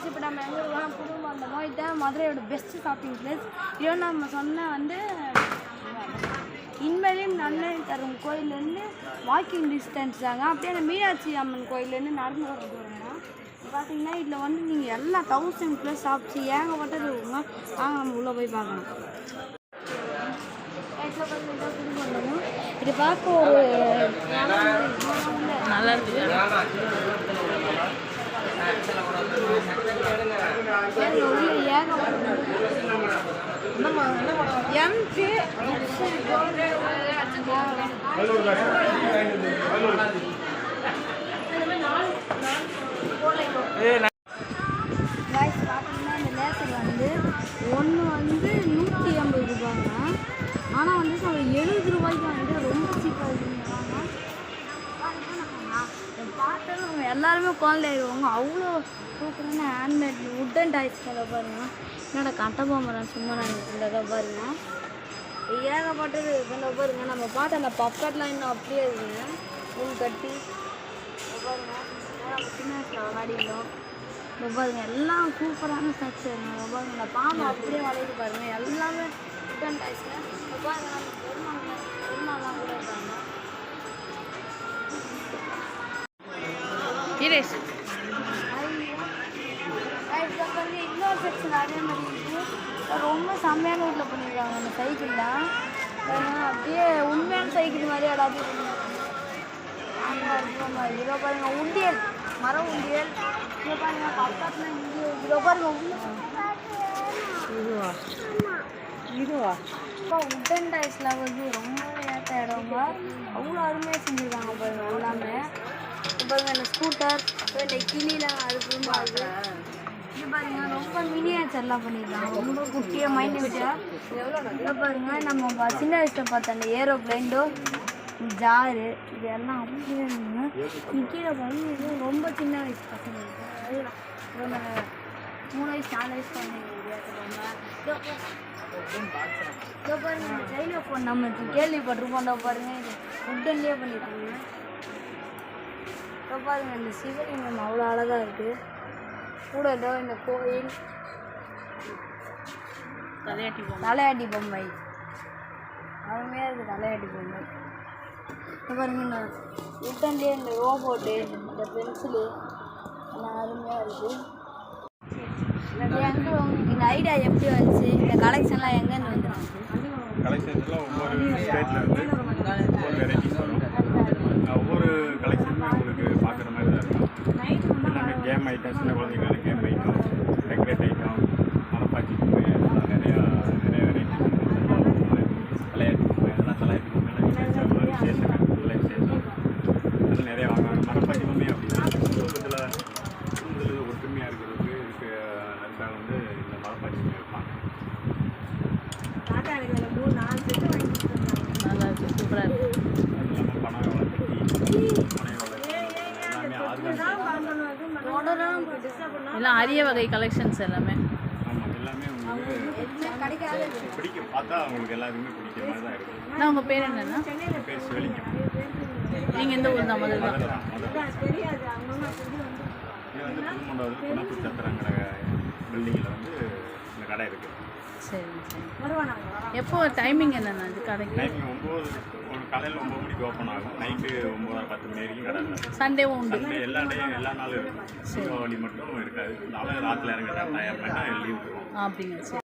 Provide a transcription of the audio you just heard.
காய்ச்சி இப்போ நம்ம எங்கே இருக்கோம் புது வந்தோமோ இதுதான் மதுரையோட பெஸ்ட் ஷாப்பிங் பிளேஸ் இதோட நம்ம சொன்ன வந்து இன்மேலையும் நன்மை தரும் கோயிலேருந்து வாக்கிங் டிஸ்டன்ஸ் தாங்க. அப்படியே அந்த மீனாட்சி அம்மன் கோயிலேருந்து நடந்து வர தான் பார்த்தீங்கன்னா இதில் வந்து நீங்கள் எல்லா தௌசண்ட் ப்ளஸ் ஷாப்ஸ் ஏகப்பட்டது இருக்குங்க வாங்க நம்ம உள்ளே போய் பார்க்கலாம் இது பார்க்க ஒரு நல்லா இருக்கு. ஏங்க உள்ள எல்லாருமே குழந்தை ஆயிடுவாங்க. அவ்வளோ சூப்பரான ஹேண்ட்மேட் உட்டன் டாய்ஸ் கடை பாருங்க. என்னோட கட்டபொம்மரம் சும்மா நான் இந்த பாருங்க. ஏகப்பட்டது இந்த பாருங்க. நம்ம பார்த்த அந்த பப்பட்லாம் இன்னும் அப்படியே இருக்குங்க உள் கட்டி. பாருங்க. இதெல்லாம் நம்ம சின்ன வயசில் விளையாடிருந்தோம். பாருங்க. எல்லாம் சூப்பரான ஸ்ட்ரக்சர் பாருங்க. அந்த பாம்பு அப்படியே விளையாடி பாருங்க. எல்லாமே உட்டன் டாய்ஸ்ங்க இங்க பாருங்க. நம்ம பெருமாள் பெருமாள்லாம் கூட இருக்காங்க. அதுக்கப்புறம் இன்னொரு செக்ஷன் அதே மாதிரி ரொம்ப செம்மையான வீட்டில் பண்ணியிருக்காங்க அந்த சைக்கிள்லாம் அப்படியே உண்மையான சைக்கிள் மாதிரி மாதிரி இதோ பாருங்க உண்டியல். மர உண்டியல். இதோ பாருங்க பக்கத்தில் இங்கே இதோ பாருங்க இதுவா? இதுவா? உட்டன் டைஸில் வந்து. ரொம்ப ஏற்ற இடங்க அவ்வளோ அருமையாக இப்போ பாருங்க இந்த ஸ்கூட்டர் இந்த கிளிலாம் அது ரொம்ப அது? இது பாருங்க ரொம்ப மினியேச்சர்லாம் பண்ணியிருக்காங்க. ரொம்ப குட்டியாக மைண்ட் விட்டா. இதை பாருங்க நம்ம சின்ன வயசில் பார்த்த அந்த ஏரோப்ளைண்டோ ஜாரு இது எல்லாம் அப்படியே கீழே பாருங்க ரொம்ப சின்ன வயசு பசங்க. மூணு வயசு நாலு வயசு குழந்தைங்க இதோ பாருங்க இந்த சைனா நம்ம கேள்விப்பட்டிருப்போம் இதோ பாருங்க இது உட்டன்லேயே பண்ணியிருக்காங்க. இதோ பாருங்க இந்த சிவலிங்கம் அவ்வளோ அழகாக இருக்குது கூட ஏதோ இந்த கோயில். தலையாட்டி பொம்மை. அருமையாக இருக்குது தலையாட்டி பொம்மை. இதோ பாருங்க இந்த உட்டன்லேயே இந்த ரோபோட்டு இந்த பென்சிலு எல்லாம் அருமையாக இருக்குது எங்கே உங்களுக்கு இந்த ஐடியா எப்படி வந்துச்சு? இந்த கலெக்ஷன்லாம் எங்கேருந்து வந்துருக்கு கலெக்ஷன்ஸ்லாம் ஒவ்வொரு ஸ்டேட்டில் இருந்து ஒவ்வொரு வெரைட்டிஸ் வரும் அஹ் ஒவ்வொரு கலெக்ஷனுமே உங்களுக்கு பார்க்குற மாதிரி தான் இருக்கும் எல்லாமே கேம் ஐட்டம் சின்ன குழந்தைங்களுக்கு கேம் ஐட்டம் டெக்கரேட் ஐட்டம் மரப்பாச்சி பொம்மை நிறையா நிறைய வெரைட்டிஸ் விளையாட்டு பொம்மை இதெல்லாம் தலையாட்டு பொம்மைலாம் விசேஷம் மாதிரி விசேஷம் இதெல்லாம் விசேஷம் அதெல்லாம் நிறைய வாங்குவாங்க மரப்பாச்சி பொம்மை அப்படின்னா குடும்பத்தில் குடும்பத்தில் ஒற்றுமையாக இருக்கிறதுக்கு இதுக்கு அதுக்காக வந்து இந்த மரப்பாச்சி பொம்மை வைப்பாங்க. நல்லா இருக்கு. சூப்பராக இருக்கு. எல்லாமே அரிய வகை கலெக்ஷன்ஸ் எல்லாமே. ஆமாம் எல்லாமே உங்களுக்கு கிடைக்காது. பிடிக்க பார்த்தா உங்களுக்கு எல்லாருக்குமே பிடிக்கிற மாதிரி தான் இருக்கும். நான் உங்கள் பேர் என்னன்னா? என் பேர் சிவலிங்கம் எந்த ஊர் தான் முதல்ல? முதல்ல தான். முதல்ல இது வந்து புதுமண்டபத்தில் குணப்பு சத்திரங்கிற பில்டிங்கில் வந்து இந்த கடை இருக்குது சரி சரி. எப்போ டைமிங் என்னண்ணா இது கடைக்கு? டைமிங் ஒம்பது ஒரு காலையில் ஒம்பது மணிக்கு ஓப்பன் ஆகும். நைட்டு ஒம்பது பத்து மணி வரைக்கும் கடை இருக்கும் சண்டேவும் உண்டு. சண்டே எல்லா டேயும் எல்லா நாளும் இருக்கும். தீபாவளி மட்டும் இருக்காது. நாளை ராத்திரி இறங்குற டயர் வேணால் லீவ் இருக்கும் அப்படிங்க